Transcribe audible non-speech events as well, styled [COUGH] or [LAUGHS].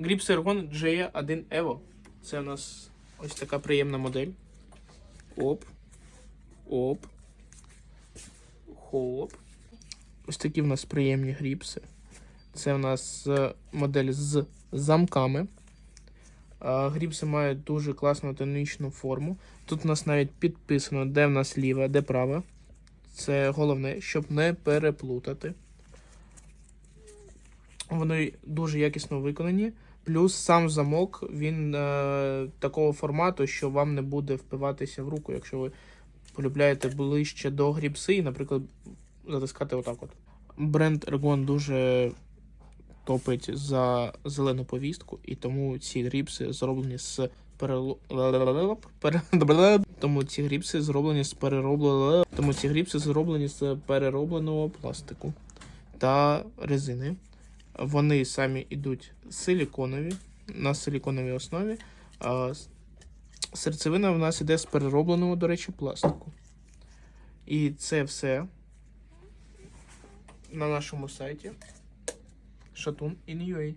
Ergon GE1 Evo. Це у нас ось така приємна модель. Оп. Оп. Хоп. Ось такі в нас приємні гріпси. Це у нас е, модель з замками. Гріпси мають дуже класну тонічну форму. Тут у нас навіть підписано, де в нас ліва, де права. Це головне, щоб не переплутати. Вони дуже якісно виконані. Плюс сам замок він е, такого формату, що вам не буде впиватися в руку, якщо ви полюбляєте ближче до гріпси, і, наприклад, затискати отак от. Бренд Ergon дуже топить за зелену повістку, і тому ці гріпси зроблені з перело... пере- [LAUGHS] Тому ці гріпси зроблені з переробленого тому ці гріпси зроблені з переробленого пластику та резини. Вони самі йдуть силіконові на силіконовій основі. Серцевина в нас іде з переробленого, до речі, пластику. І це все на нашому сайті Шатун in UA.